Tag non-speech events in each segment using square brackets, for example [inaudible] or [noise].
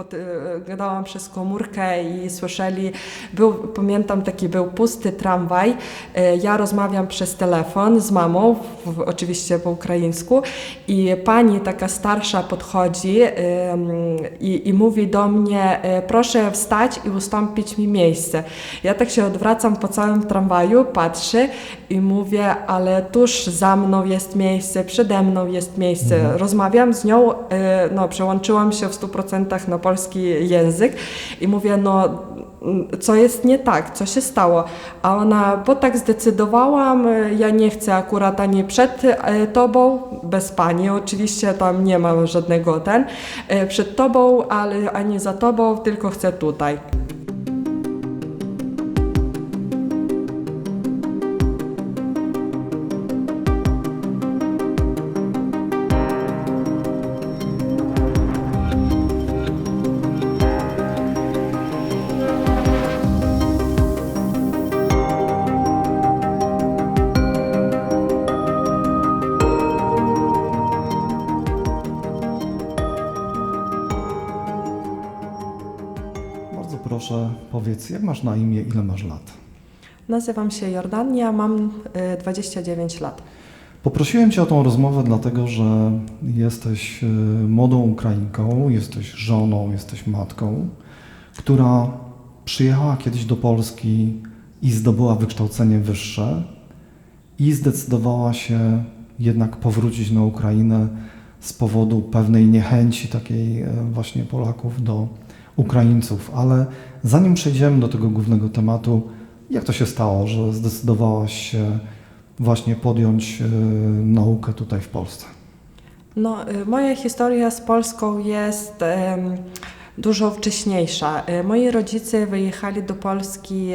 e, gadałam przez komórkę i słyszeli, był, pamiętam taki był pusty tramwaj, e, ja rozmawiam przez telefon z mamą, w, oczywiście po ukraińsku i pani taka starsza podchodzi i, i mówi do mnie, e, proszę wstać i ustąpić mi miejsce. Ja tak się odwracam po całym tramwaju, patrzę i mówię, ale tuż za mną jest miejsce, przede mną jest miejsce. Rozmawiam z nią, no przełączyłam się w 100% na polski język i mówię, no co jest nie tak, co się stało? A ona, bo tak zdecydowałam, ja nie chcę akurat ani przed e, tobą, bez pani, oczywiście tam nie ma żadnego ten, e, przed tobą, ale ani za tobą, tylko chcę tutaj. Powiedz, jak masz na imię, ile masz lat? Nazywam się Jordania, mam e, 29 lat. Poprosiłem Cię o tą rozmowę, dlatego że jesteś e, młodą Ukrainką, jesteś żoną, jesteś matką, która przyjechała kiedyś do Polski i zdobyła wykształcenie wyższe i zdecydowała się jednak powrócić na Ukrainę z powodu pewnej niechęci takiej e, właśnie Polaków do Ukraińców. Ale zanim przejdziemy do tego głównego tematu, jak to się stało, że zdecydowałaś się właśnie podjąć e, naukę tutaj w Polsce? No, y, moja historia z Polską jest dużo wcześniejsza. Y, Moi rodzice wyjechali do Polski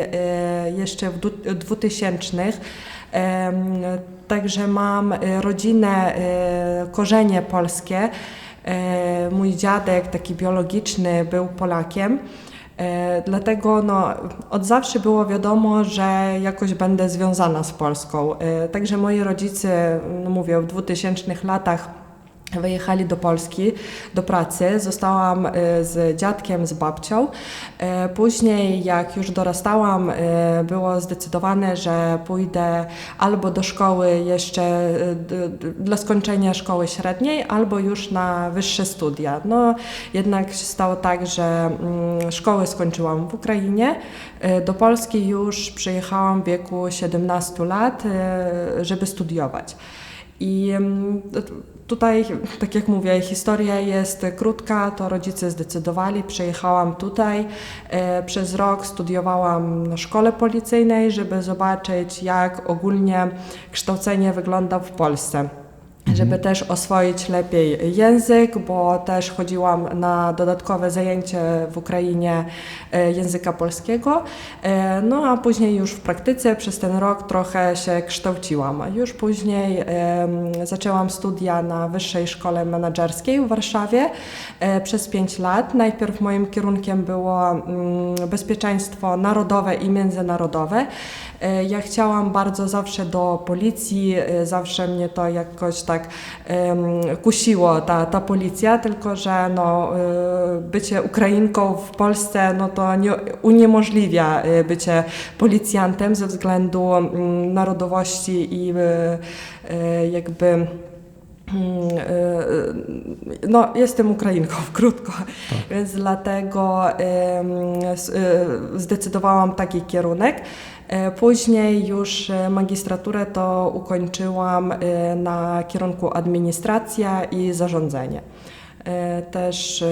jeszcze w du- 2000. Em, Także mam rodzinę, korzenie polskie. E, Mój dziadek, taki biologiczny, był Polakiem. E, Dlatego no, od zawsze było wiadomo, że jakoś będę związana z Polską. E, Także moi rodzice, no mówię, w 2000 latach wyjechali do Polski do pracy. Zostałam e, z dziadkiem, z babcią. E, Później, jak już dorastałam, e, było zdecydowane, że pójdę albo do szkoły jeszcze dla skończenia szkoły średniej, albo już na wyższe studia. No, jednak się stało tak, że mm, szkołę skończyłam w Ukrainie. Do Polski już przyjechałam w wieku 17 lat, żeby studiować. I tutaj, tak jak mówię, historia jest krótka, to rodzice zdecydowali, przyjechałam tutaj. E, Przez rok studiowałam na szkole policyjnej, żeby zobaczyć, jak ogólnie kształcenie wygląda w Polsce. Żeby też oswoić lepiej język, bo też chodziłam na dodatkowe zajęcie w Ukrainie e, języka polskiego. E, No a później już w praktyce przez ten rok trochę się kształciłam. Już później zaczęłam studia na Wyższej Szkole Menedżerskiej w Warszawie e, przez 5 lat. Najpierw moim kierunkiem było mm, bezpieczeństwo narodowe i międzynarodowe. E, Ja chciałam bardzo zawsze do policji, e, zawsze mnie to jakoś tak kusiło, ta, ta policja, tylko że no, e, bycie Ukrainką w Polsce no to nie, uniemożliwia bycie policjantem ze względu narodowości i jakby no, jestem Ukrainką, [laughs] krótko, więc dlatego zdecydowałam taki kierunek. E, Później już e, magistraturę to ukończyłam e, na kierunku administracja i zarządzanie. E, Też e,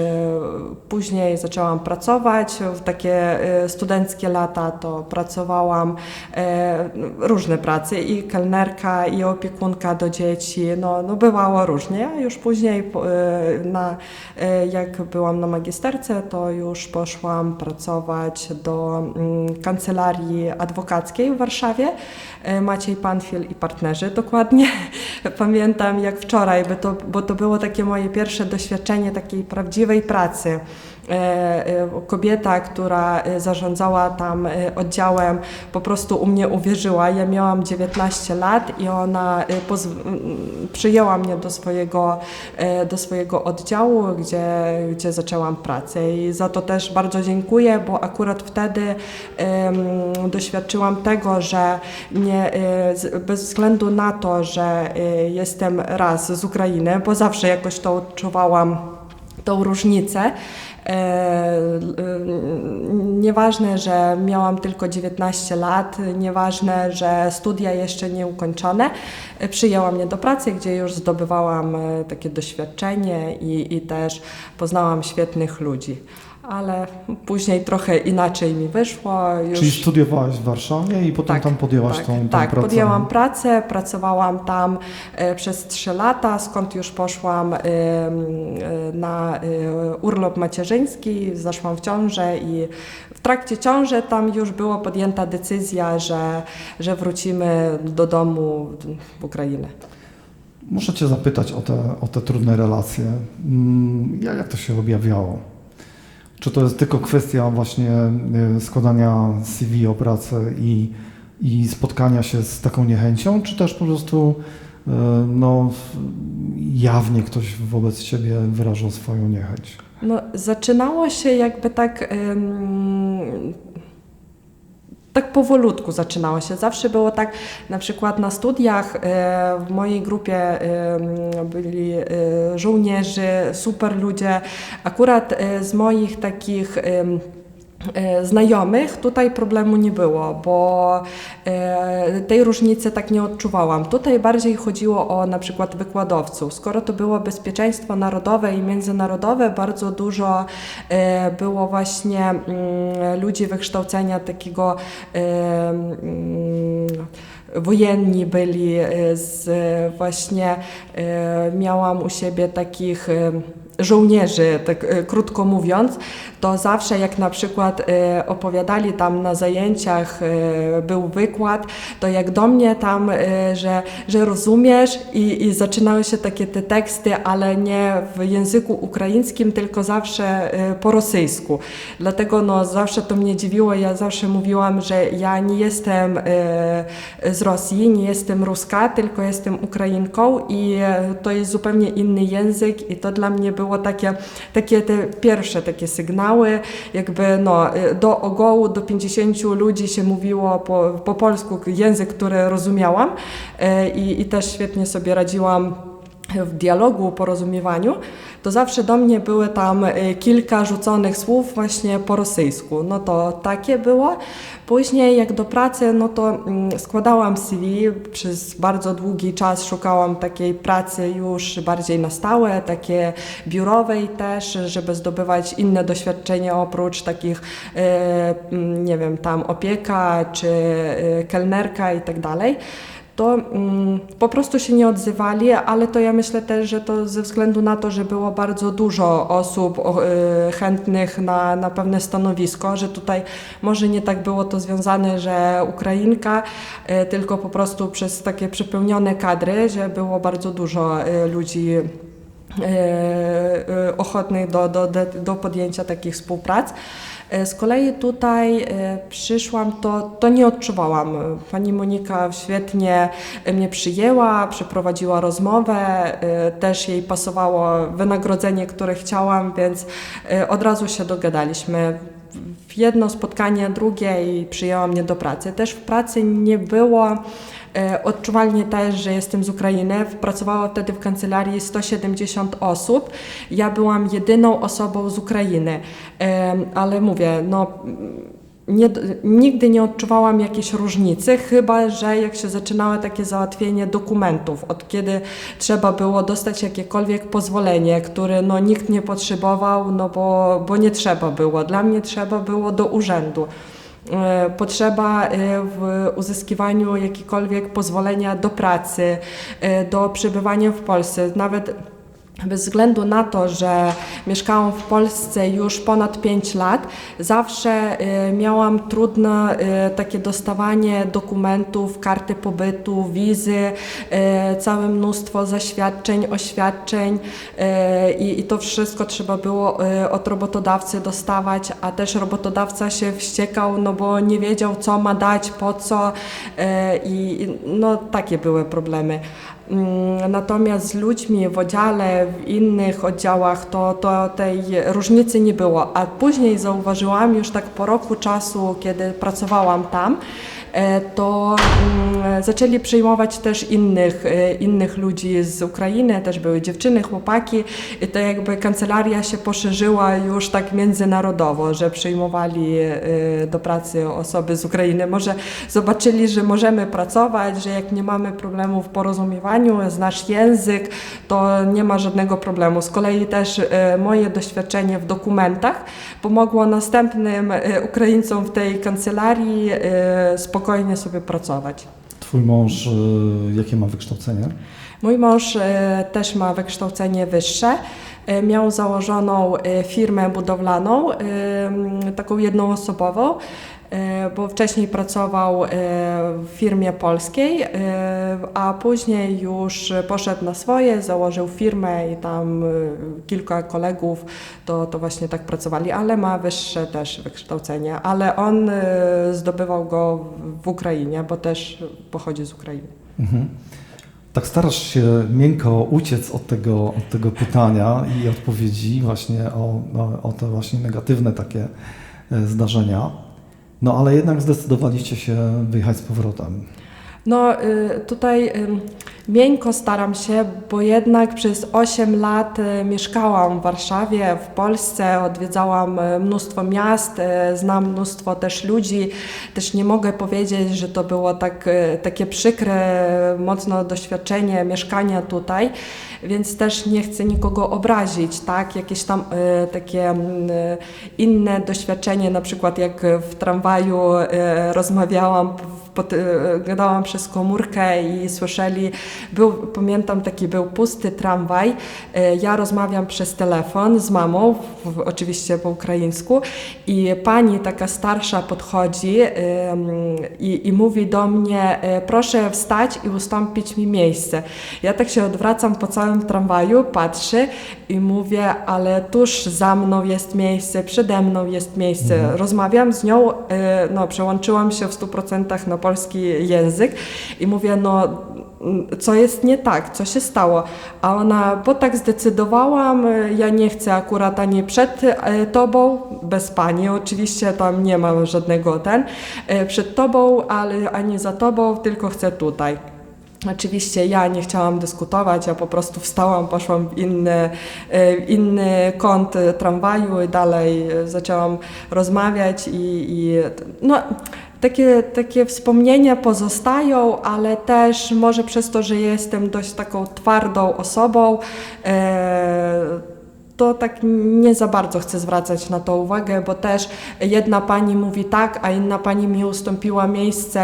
później zaczęłam pracować. W takie e, studenckie lata to pracowałam różne prace i kelnerka, i opiekunka do dzieci. No, no bywało różnie. Już później, na, jak byłam na magisterce, to już poszłam pracować do mm, kancelarii adwokackiej w Warszawie. Maciej Panfil i partnerzy dokładnie. [laughs] Pamiętam jak wczoraj, bo to, bo to było takie moje pierwsze doświadczenie takiej prawdziwej pracy. E, e, kobieta, która e, zarządzała tam oddziałem, po prostu u mnie uwierzyła. Ja miałam 19 lat i ona e, pozw- m, przyjęła mnie do swojego, do swojego oddziału, gdzie, gdzie zaczęłam pracę. I za to też bardzo dziękuję, bo akurat wtedy em, doświadczyłam tego, że nie, bez względu na to, że jestem raz z Ukrainy, bo zawsze jakoś to odczuwałam tą różnicę. E, l- Nieważne, że miałam tylko 19 lat, nieważne, że studia jeszcze nie ukończone, e, przyjęła mnie do pracy, gdzie już zdobywałam e, takie doświadczenie i, i też poznałam świetnych ludzi. Ale później trochę inaczej mi wyszło. Już... Czyli studiowałaś w Warszawie i potem Tak, tam podjęłaś tak, tą, tą tak, pracę. podjęłam pracę, pracowałam tam e, przez 3 lata, skąd już poszłam e, e, na e, urlop macierzyński, zaszłam w ciążę i w trakcie ciąży tam już była podjęta decyzja, że, że wrócimy do domu w Ukrainę. Muszę Cię zapytać o te, o te trudne relacje. Mm, Jak, to się objawiało? Czy to jest tylko kwestia właśnie y, składania CV o pracę i, i spotkania się z taką niechęcią, czy też po prostu y, no, jawnie ktoś wobec Ciebie wyrażał swoją niechęć? No, zaczynało się jakby tak. ym, tak powolutku zaczynało się. Zawsze było tak, na przykład na studiach e, w mojej grupie byli e, żołnierze, super ludzie. Akurat e, z moich takich znajomych tutaj problemu nie było, bo e, tej różnicy tak nie odczuwałam. Tutaj bardziej chodziło o na przykład wykładowców. Skoro to było bezpieczeństwo narodowe i międzynarodowe, bardzo dużo e, było właśnie mm, ludzi wykształcenia takiego e, mm, wojenni byli e, z właśnie e, miałam u siebie takich e, żołnierzy, tak e, krótko mówiąc, to zawsze jak na przykład e, opowiadali tam na zajęciach, e, był wykład, to jak do mnie tam, e, że, że rozumiesz i, i zaczynały się takie te teksty, ale nie w języku ukraińskim, tylko zawsze po rosyjsku. Dlatego no, zawsze to mnie dziwiło, ja zawsze mówiłam, że ja nie jestem z Rosji, nie jestem Ruska, tylko jestem Ukrainką i to jest zupełnie inny język i to dla mnie było takie, takie te pierwsze takie sygnały, jakby no, e, do ogołu, do 50 ludzi się mówiło po, po polsku język, który rozumiałam e, i, i też świetnie sobie radziłam w dialogu, porozumiewaniu, to zawsze do mnie były tam e, kilka rzuconych słów właśnie po rosyjsku. No to takie było. Później jak do pracy, no to mm, składałam CV, przez bardzo długi czas szukałam takiej pracy już bardziej na stałe, takie biurowej też, żeby zdobywać inne doświadczenia oprócz takich, e, mm, nie wiem, tam opieka czy e, kelnerka i tak dalej to mm, po prostu się nie odzywali, ale to ja myślę też, że to ze względu na to, że było bardzo dużo osób y, chętnych na, na pewne stanowisko, że tutaj może nie tak było to związane, że Ukrainka, y, tylko po prostu przez takie przepełnione kadry, że było bardzo dużo y, ludzi y, y, ochotnych do, do, do podjęcia takich współprac. E, Z kolei tutaj e, przyszłam, to, to nie odczuwałam. Pani Monika świetnie mnie przyjęła, przeprowadziła rozmowę, e, też jej pasowało wynagrodzenie, które chciałam, więc e, od razu się dogadaliśmy. Jedno spotkanie, drugie i przyjęła mnie do pracy. Też w pracy nie było E, Odczuwalnie też, że jestem z Ukrainy. Pracowało wtedy w kancelarii 170 osób. Ja byłam jedyną osobą z Ukrainy. Em, Ale mówię, no. Nie, nigdy nie odczuwałam jakiejś różnicy, chyba że jak się zaczynało takie załatwienie dokumentów, od kiedy trzeba było dostać jakiekolwiek pozwolenie, które no, nikt nie potrzebował, no bo, bo nie trzeba było. Dla mnie trzeba było do urzędu e, potrzeba e, w uzyskiwaniu jakiegokolwiek pozwolenia do pracy, e, do przebywania w Polsce. Nawet bez względu na to, że mieszkałam w Polsce już ponad 5 lat, zawsze y, miałam trudne y, takie dostawanie dokumentów, karty pobytu, wizy, y, całe mnóstwo zaświadczeń, oświadczeń i, to wszystko trzeba było od robotodawcy dostawać, a też robotodawca się wściekał, no bo nie wiedział co ma dać, po co i, no takie były problemy. Mm, Natomiast z ludźmi w oddziale, w innych oddziałach, to, to tej różnicy nie było. A później zauważyłam już tak po roku czasu, kiedy pracowałam tam, to mm, zaczęli przyjmować też innych, e, innych ludzi z Ukrainy, też były dziewczyny, chłopaki i to jakby kancelaria się poszerzyła już tak międzynarodowo, że przyjmowali e, do pracy osoby z Ukrainy. Może zobaczyli, że możemy pracować, że jak nie mamy problemu w porozumiewaniu, znasz język, to nie ma żadnego problemu. Z kolei też e, moje doświadczenie w dokumentach pomogło następnym e, Ukraińcom w tej kancelarii e, spokojnie sobie pracować. Twój mąż, y, jakie ma wykształcenie? Mój mąż e, też ma wykształcenie wyższe. E, Miał założoną e, firmę budowlaną, e, taką jednoosobową, e, bo wcześniej pracował e, w firmie polskiej, e, a później już poszedł na swoje, założył firmę i tam e, kilka kolegów to, to właśnie tak pracowali, ale ma wyższe też wykształcenie, ale on e, zdobywał go w Ukrainie, bo też pochodzi z Ukrainy. Mhm. Tak starasz się miękko uciec od tego, od tego pytania i odpowiedzi właśnie o, o, o te właśnie negatywne takie e, zdarzenia. No ale jednak zdecydowaliście się wyjechać z powrotem. No y, tutaj miękko staram się, bo jednak przez 8 lat y, mieszkałam w Warszawie, w Polsce, odwiedzałam y, mnóstwo miast, y, znam mnóstwo też ludzi. Też nie mogę powiedzieć, że to było tak, takie przykre, mocno doświadczenie mieszkania tutaj, więc też nie chcę nikogo obrazić, tak? Jakieś tam takie mm, inne doświadczenie, na przykład jak w tramwaju rozmawiałam pod, y, gadałam przez komórkę i słyszeli, był, pamiętam taki był pusty tramwaj, y, ja rozmawiam przez telefon z mamą, w, oczywiście po ukraińsku i pani taka starsza podchodzi i, i mówi do mnie, y, proszę wstać i ustąpić mi miejsce. Ja tak się odwracam po całym tramwaju, patrzę i mówię, ale tuż za mną jest miejsce, przede mną jest miejsce. Mhm. Rozmawiam z nią, no przełączyłam się w 100% na polski język i mówię, no co jest nie tak, co się stało? A ona, bo tak zdecydowałam, ja nie chcę akurat ani przed y, tobą, bez pani, oczywiście tam nie ma żadnego ten, y, przed tobą, ale ani za tobą, tylko chcę tutaj. Oczywiście ja nie chciałam dyskutować, ja po prostu wstałam, poszłam w inny, e, inny kąt e, tramwaju i dalej e, zaczęłam rozmawiać i, i no, takie, takie wspomnienia pozostają, ale też może przez to, że jestem dość taką twardą osobą, e, to tak nie za bardzo chcę zwracać na to uwagę, bo też jedna pani mówi tak, a inna pani mi ustąpiła miejsce,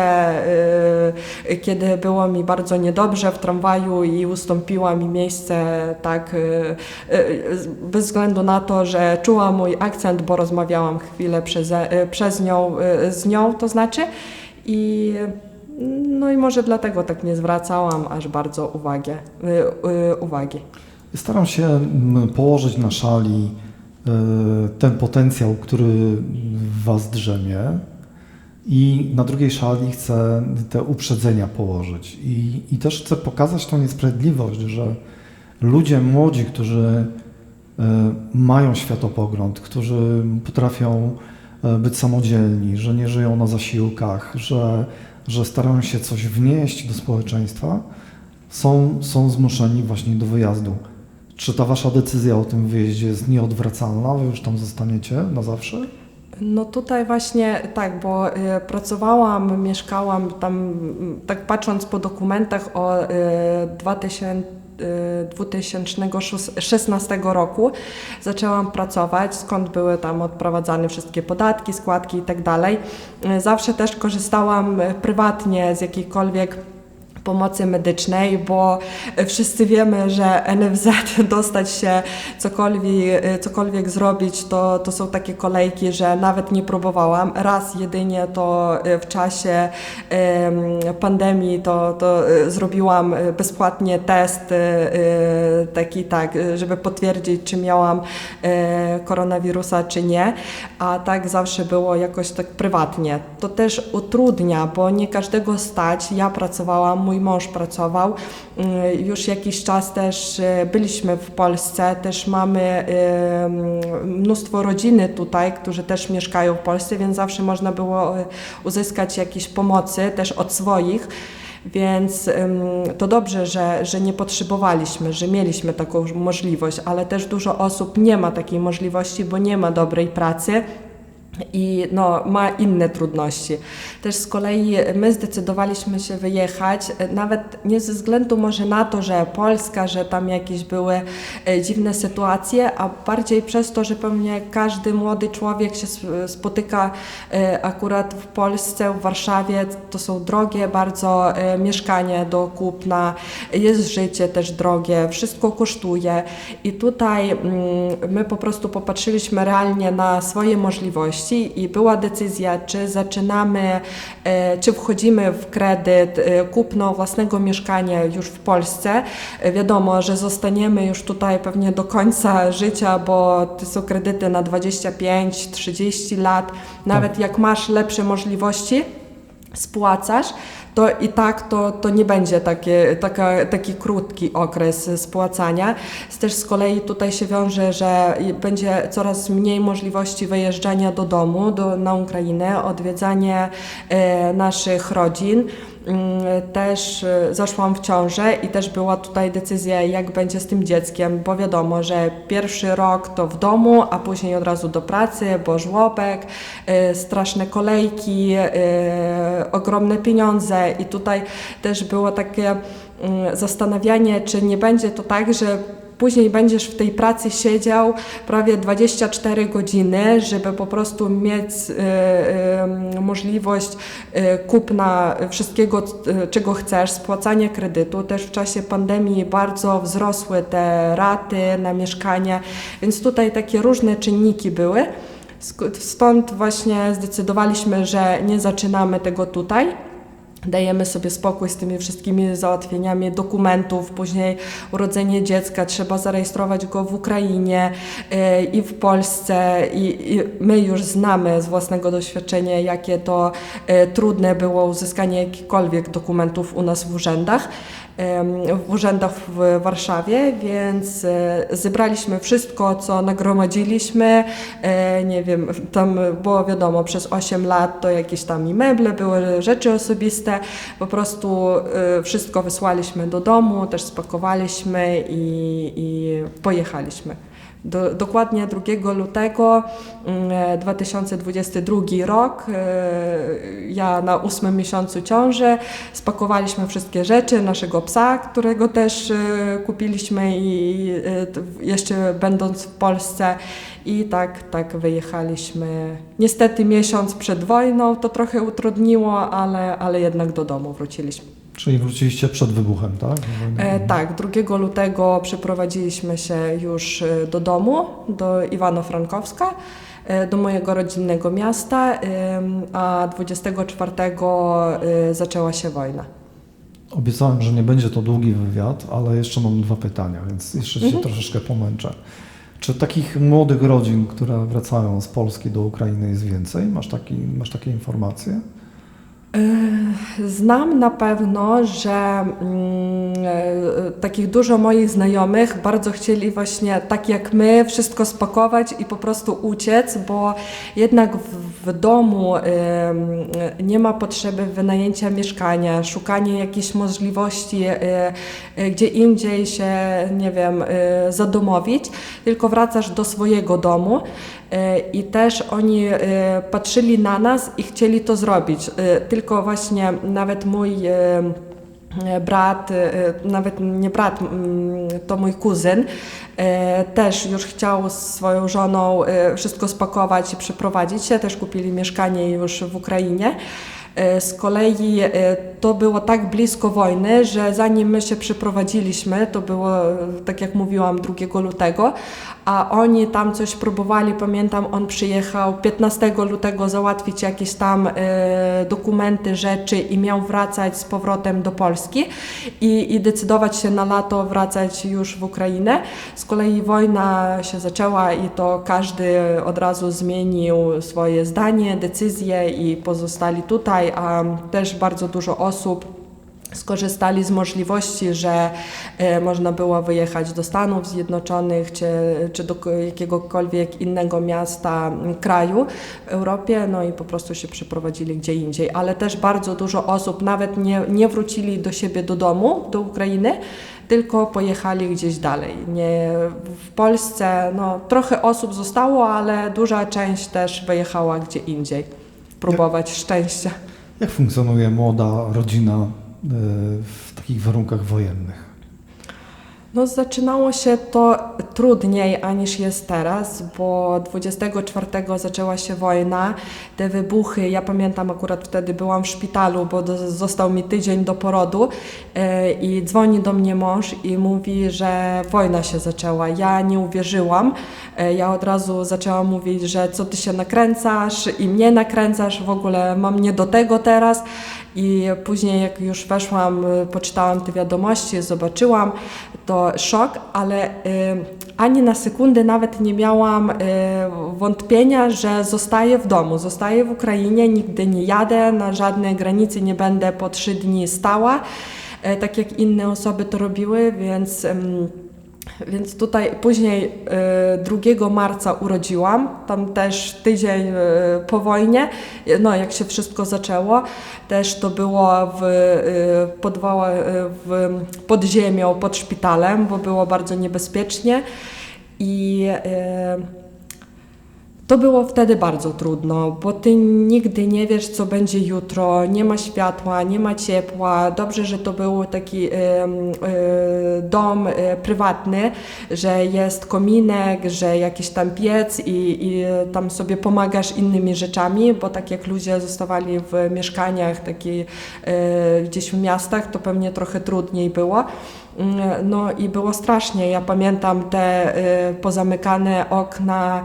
yy, kiedy było mi bardzo niedobrze w tramwaju i ustąpiła mi miejsce tak yy, yy, bez względu na to, że czuła mój akcent, bo rozmawiałam chwilę przez, yy, przez nią, yy, z nią, to znaczy i no i może dlatego tak nie zwracałam aż bardzo uwagę, yy, uwagi. Staram się mm, położyć na szali e, ten potencjał, który w Was drzemie i na drugiej szali chcę te uprzedzenia położyć. I, I też chcę pokazać tą niesprawiedliwość, że ludzie młodzi, którzy e, mają światopogląd, którzy potrafią e, być samodzielni, że nie żyją na zasiłkach, że, że starają się coś wnieść do społeczeństwa, są, są zmuszeni właśnie do wyjazdu. Czy ta wasza decyzja o tym wyjeździe jest nieodwracalna? Wy już tam zostaniecie na zawsze? No tutaj właśnie tak, bo y, pracowałam, mieszkałam tam, tak patrząc po dokumentach o y, 2000, y, 2016 roku zaczęłam pracować, skąd były tam odprowadzane wszystkie podatki, składki i tak. Y, Zawsze też korzystałam y, prywatnie z jakichkolwiek pomocy medycznej, bo wszyscy wiemy, że NFZ [laughs] dostać się cokolwiek, cokolwiek zrobić, to, to są takie kolejki, że nawet nie próbowałam. Raz jedynie to w czasie em, pandemii to, to e, zrobiłam bezpłatnie test taki tak, żeby potwierdzić, czy miałam koronawirusa, czy nie, a tak zawsze było jakoś tak prywatnie. To też utrudnia, bo nie każdego stać. Ja pracowałam, mój mąż pracował. Mm, Już jakiś czas też e, byliśmy w Polsce, też mamy mm, mnóstwo rodziny tutaj, którzy też mieszkają w Polsce, więc zawsze można było uzyskać jakieś pomocy też od swoich. Więc to dobrze, że, że nie potrzebowaliśmy, że mieliśmy taką możliwość, ale też dużo osób nie ma takiej możliwości, bo nie ma dobrej pracy i no, ma inne trudności. Też z kolei my zdecydowaliśmy się wyjechać, e, nawet nie ze względu może na to, że Polska, że tam jakieś były e, dziwne sytuacje, a bardziej przez to, że pewnie każdy młody człowiek się sp- spotyka e, akurat w Polsce, w Warszawie. To są drogie bardzo mieszkanie do kupna, jest życie też drogie, wszystko kosztuje i tutaj mm, my po prostu popatrzyliśmy realnie na swoje możliwości i była decyzja, czy zaczynamy, e, czy wchodzimy w kredyt, e, kupno własnego mieszkania już w Polsce. E, Wiadomo, że zostaniemy już tutaj pewnie do końca życia, bo to są kredyty na 25-30 lat. Nawet jak masz lepsze możliwości, spłacasz, to i tak to, to nie będzie takie, taka, taki krótki okres spłacania. Też z kolei tutaj się wiąże, że będzie coraz mniej możliwości wyjeżdżania do domu, do, na Ukrainę, odwiedzanie e, naszych rodzin. Mm, Też e, zaszłam w ciążę i też była tutaj decyzja, jak będzie z tym dzieckiem, bo wiadomo, że pierwszy rok to w domu, a później od razu do pracy, bo żłobek, e, straszne kolejki, e, ogromne pieniądze i tutaj też było takie mm, zastanawianie, czy nie będzie to tak, że Później będziesz w tej pracy siedział prawie 24 godziny, żeby po prostu mieć e, e, możliwość e, kupna wszystkiego, czego chcesz, spłacania kredytu. Też w czasie pandemii bardzo wzrosły te raty na mieszkanie, więc tutaj takie różne czynniki były. Stąd właśnie zdecydowaliśmy, że nie zaczynamy tego tutaj. Dajemy sobie spokój z tymi wszystkimi załatwieniami dokumentów, później urodzenie dziecka, trzeba zarejestrować go w Ukrainie e, i w Polsce i, i my już znamy z własnego doświadczenia, jakie to e, trudne było uzyskanie jakichkolwiek dokumentów u nas w urzędach w urzędach w Warszawie, więc e, zebraliśmy wszystko, co nagromadziliśmy. E, Nie wiem, tam było wiadomo, przez 8 lat to jakieś tam i meble, były rzeczy osobiste. Po prostu e, wszystko wysłaliśmy do domu, też spakowaliśmy i, i pojechaliśmy. Do, dokładnie 2 lutego mm, 2022 rok, e, ja na ósmym miesiącu ciąży, spakowaliśmy wszystkie rzeczy, naszego psa, którego też e, kupiliśmy i e, jeszcze będąc w Polsce i tak, tak wyjechaliśmy. Niestety miesiąc przed wojną to trochę utrudniło, ale, ale jednak do domu wróciliśmy. Czyli wróciliście przed wybuchem, tak? E, tak, 2 lutego przeprowadziliśmy się już e, do domu, do Iwano-Frankowska, e, do mojego rodzinnego miasta, a 24 e, zaczęła się wojna. Obiecałem, że nie będzie to długi wywiad, ale jeszcze mam dwa pytania, więc jeszcze Mhm. się troszeczkę pomęczę. Czy takich młodych rodzin, które wracają z Polski do Ukrainy jest więcej? Masz, taki, masz takie informacje? E, Znam na pewno, że mm, e, takich dużo moich znajomych bardzo chcieli właśnie tak jak my wszystko spakować i po prostu uciec, bo jednak w, domu em, nie ma potrzeby wynajęcia mieszkania, szukania jakichś możliwości e, gdzie indziej się, nie wiem, zadomowić, tylko wracasz do swojego domu. E, I też oni e, patrzyli na nas i chcieli to zrobić. E, Tylko właśnie nawet mój brat, nawet nie brat, to mój kuzyn, też już chciał z swoją żoną wszystko spakować i przeprowadzić się. Też kupili mieszkanie już w Ukrainie. Z kolei to było tak blisko wojny, że zanim my się przyprowadziliśmy, to było, tak jak mówiłam, 2 lutego, a oni tam coś próbowali, pamiętam, on przyjechał 15 lutego załatwić jakieś tam e, dokumenty, rzeczy i miał wracać z powrotem do Polski i, i decydować się na lato wracać już w Ukrainę. Z kolei wojna się zaczęła i to każdy od razu zmienił swoje zdanie, decyzje i pozostali tutaj, a też bardzo dużo osób skorzystali z możliwości, że e, można było wyjechać do Stanów Zjednoczonych czy, czy do ko- jakiegokolwiek innego miasta kraju w Europie, no i po prostu się przeprowadzili gdzie indziej. Ale też bardzo dużo osób nawet nie, nie wrócili do siebie do domu, do Ukrainy, tylko pojechali gdzieś dalej. Nie, w Polsce no, trochę osób zostało, ale duża część też wyjechała gdzie indziej. Próbować szczęścia. Jak funkcjonuje młoda rodzina w takich warunkach wojennych? No, zaczynało się to trudniej aniż jest teraz, bo 24 zaczęła się wojna, te wybuchy. Ja pamiętam akurat wtedy byłam w szpitalu, bo do, został mi tydzień do porodu e, i dzwoni do mnie mąż i mówi, że wojna się zaczęła. Ja nie uwierzyłam. E, ja od razu zaczęłam mówić, że co ty się nakręcasz i mnie nakręcasz, w ogóle mam nie do tego teraz. I później, jak już weszłam, y, poczytałam te wiadomości, zobaczyłam, to szok, ale y, ani na sekundę nawet nie miałam y, wątpienia, że zostaję w domu, zostaję w Ukrainie, nigdy nie jadę, na żadnej granicy nie będę po trzy dni stała, y, tak jak inne osoby to robiły, więc. Więc tutaj później e, 2 marca urodziłam, tam też tydzień e, po wojnie, no jak się wszystko zaczęło, też to było w, e, podwoła, w, pod ziemią, pod szpitalem, bo było bardzo niebezpiecznie. I to było wtedy bardzo trudno, bo ty nigdy nie wiesz, co będzie jutro, nie ma światła, nie ma ciepła. Dobrze, że to był taki em, e, dom e, prywatny, że jest kominek, że jakiś tam piec i, i tam sobie pomagasz innymi rzeczami, bo tak jak ludzie zostawali w mieszkaniach taki, e, gdzieś w miastach, to pewnie trochę trudniej było. Mm, No i było strasznie. Ja pamiętam te y, pozamykane okna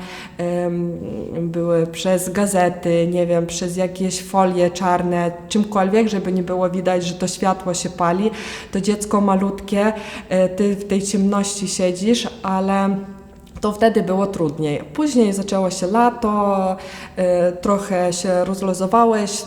były przez gazety, nie wiem, przez jakieś folie czarne, czymkolwiek, żeby nie było widać, że to światło się pali. To dziecko malutkie, y, ty w tej ciemności siedzisz, ale to wtedy było trudniej. Później zaczęło się lato, e, trochę się rozluzowałeś. E,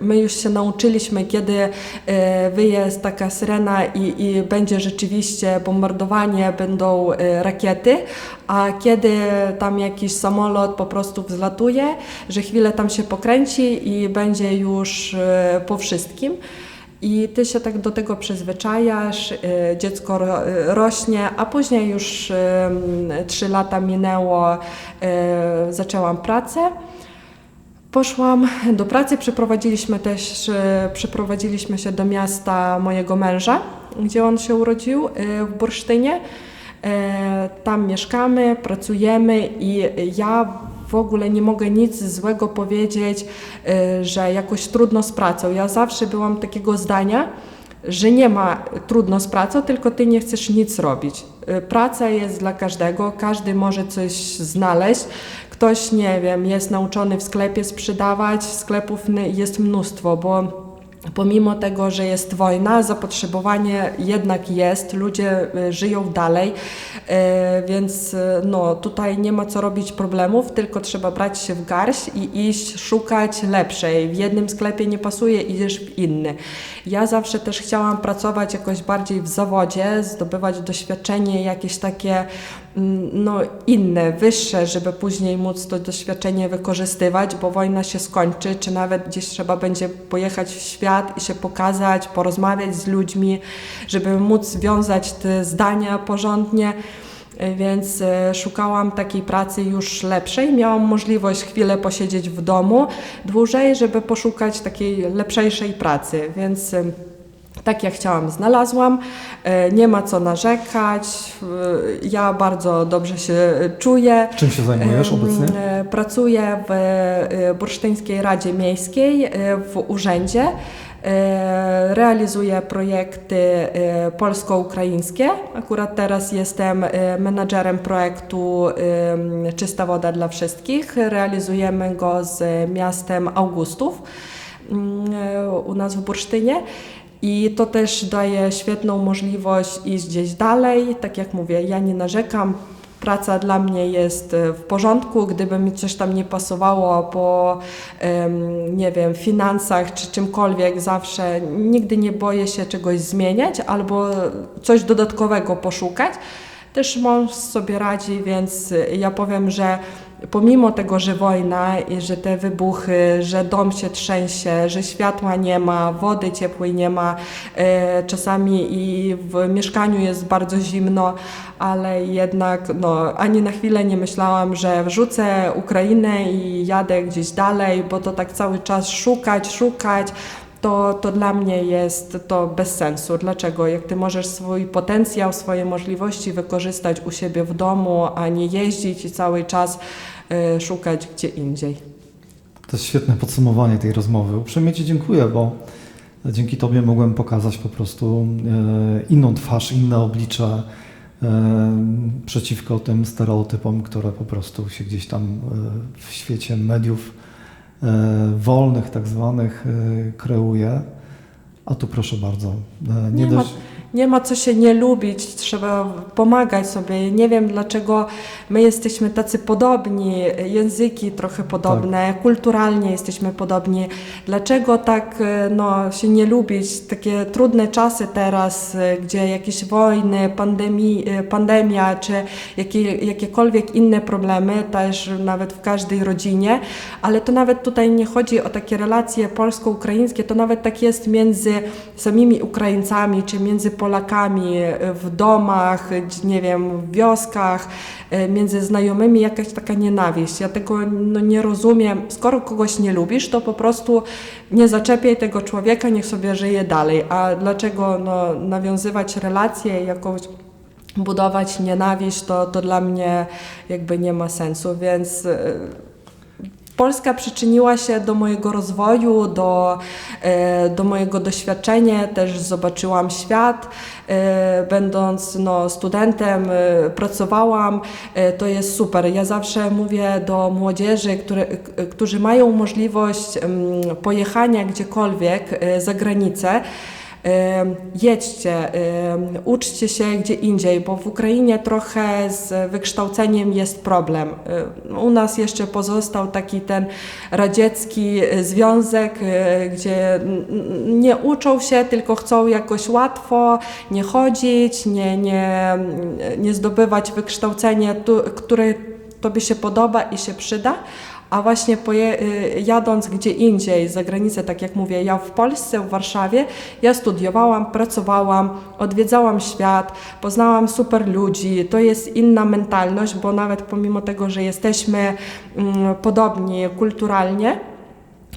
my już się nauczyliśmy, kiedy e, wyje taka syrena i, i będzie rzeczywiście bombardowanie, będą rakiety, a kiedy tam jakiś samolot po prostu wzlatuje, że chwilę tam się pokręci i będzie już po wszystkim. I ty się tak do tego przyzwyczajasz, y, dziecko y, rośnie, a później już trzy lata minęło, y, zaczęłam pracę. Poszłam do pracy, przeprowadziliśmy też, przeprowadziliśmy się do miasta mojego męża, gdzie on się urodził, w Bursztynie. Tam mieszkamy, pracujemy i ja w ogóle nie mogę nic złego powiedzieć, y, że jakoś trudno z pracą. Ja zawsze byłam takiego zdania, że nie ma trudno z pracą, tylko ty nie chcesz nic robić. Y, Praca jest dla każdego, każdy może coś znaleźć. Ktoś, nie wiem, jest nauczony w sklepie sprzedawać, sklepów jest mnóstwo, bo Pomimo tego, że jest wojna, zapotrzebowanie jednak jest, ludzie y, żyją dalej, e, więc y, no, tutaj nie ma co robić problemów, tylko trzeba brać się w garść i iść szukać lepszej. W jednym sklepie nie pasuje, idziesz w inny. Ja zawsze też chciałam pracować jakoś bardziej w zawodzie, zdobywać doświadczenie jakieś takie mm, no, inne, wyższe, żeby później móc to doświadczenie wykorzystywać, bo wojna się skończy, czy nawet gdzieś trzeba będzie pojechać w świat i się pokazać, porozmawiać z ludźmi, żeby móc wiązać te zdania porządnie. E, Więc e, szukałam takiej pracy już lepszej. Miałam możliwość chwilę posiedzieć w domu dłużej, żeby poszukać takiej lepszej pracy. Więc e, Tak jak chciałam, znalazłam. E, Nie ma co narzekać. E, Ja bardzo dobrze się czuję. Czym się zajmujesz obecnie? e, Pracuję w Bursztyńskiej Radzie Miejskiej w urzędzie. Realizuję projekty polsko-ukraińskie. Akurat teraz jestem menadżerem projektu Czysta woda dla wszystkich. Realizujemy go z miastem Augustów mm, u nas w Bursztynie. I to też daje świetną możliwość iść gdzieś dalej. Tak jak mówię, ja nie narzekam. Praca dla mnie jest e, w porządku. Gdyby mi coś tam nie pasowało po, nie wiem, finansach czy czymkolwiek, zawsze nigdy nie boję się czegoś zmieniać albo coś dodatkowego poszukać. Też mąż sobie radzi, więc ja powiem, że pomimo tego, że wojna że te wybuchy, że dom się trzęsie, że światła nie ma, wody ciepłej nie ma, e, czasami i w mieszkaniu jest bardzo zimno, ale jednak no, ani na chwilę nie myślałam, że wrzucę Ukrainę i jadę gdzieś dalej, bo to tak cały czas szukać, szukać. To, to dla mnie jest to bez sensu. Dlaczego? Jak ty możesz swój potencjał, swoje możliwości wykorzystać u siebie w domu, a nie jeździć i cały czas szukać gdzie indziej. To jest świetne podsumowanie tej rozmowy. Uprzejmie Ci dziękuję, bo dzięki Tobie mogłem pokazać po prostu e, inną twarz, inne oblicze e, przeciwko tym stereotypom, które po prostu się gdzieś tam e, w świecie mediów e, wolnych, tak zwanych, e, kreuje. A tu proszę bardzo. e, Nie ma- dość- Nie ma co się nie lubić, trzeba pomagać sobie. Nie wiem dlaczego my jesteśmy tacy podobni, języki trochę podobne, kulturalnie jesteśmy podobni. Dlaczego tak e, no, się nie lubić? Takie trudne czasy teraz, e, gdzie jakieś wojny, pandemii, e, pandemia czy jakie, jakiekolwiek inne problemy, też nawet w każdej rodzinie, ale to nawet tutaj nie chodzi o takie relacje polsko-ukraińskie, to nawet tak jest między samymi Ukraińcami, czy między Polakami e, w domach, nie wiem, w wioskach, e, między znajomymi jakaś taka nienawiść. Ja tego no, nie rozumiem. Skoro kogoś nie lubisz, to po prostu nie zaczepiaj tego człowieka, niech sobie żyje dalej. A dlaczego no, nawiązywać relacje jakoś budować nienawiść, to, to dla mnie jakby nie ma sensu, więc e, Polska przyczyniła się do mojego rozwoju, do, e, do mojego doświadczenia, też zobaczyłam świat. E, Będąc no, studentem, e, pracowałam, to jest super. Ja zawsze mówię do młodzieży, które, którzy mają możliwość em, pojechania gdziekolwiek za granicę, Jedźcie, uczcie się gdzie indziej, bo w Ukrainie trochę z wykształceniem jest problem. Em, U nas jeszcze pozostał taki ten radziecki e, związek, e, gdzie nie uczą się, tylko chcą jakoś łatwo nie chodzić, nie, nie, nie zdobywać wykształcenia, które Tobie się podoba i się przyda. A właśnie y, jadąc gdzie indziej, za granicę, tak jak mówię, ja w Polsce, w Warszawie, ja studiowałam, pracowałam, odwiedzałam świat, poznałam super ludzi. To jest inna mentalność, bo nawet pomimo tego, że jesteśmy mm, podobni kulturalnie,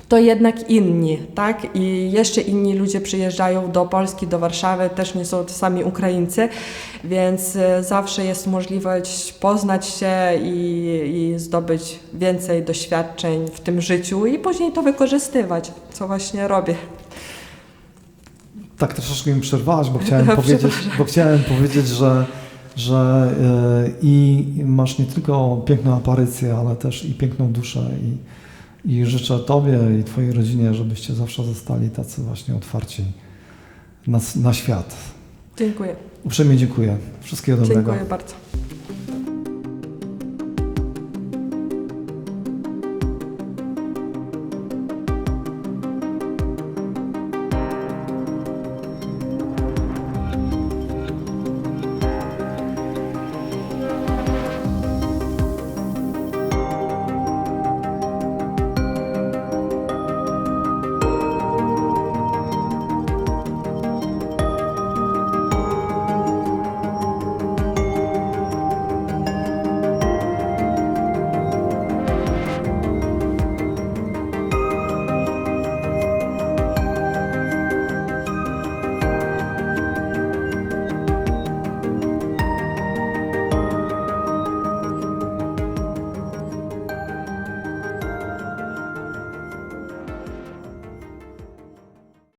to jednak inni, tak? I jeszcze inni ludzie przyjeżdżają do Polski, do Warszawy, też nie są to sami Ukraińcy, więc e, zawsze jest możliwość poznać się i, i zdobyć więcej doświadczeń w tym życiu i później to wykorzystywać, co właśnie robię. Tak troszeczkę mi przerwałaś, bo chciałem Ja powiedzieć, bo chciałem powiedzieć, że, że e, i masz nie tylko piękną aparycję, ale też i piękną duszę i, i życzę Tobie i Twojej rodzinie, żebyście zawsze zostali tacy właśnie otwarci na, na świat. Dziękuję. Uprzejmie dziękuję. Wszystkiego dobrego. Dziękuję bardzo.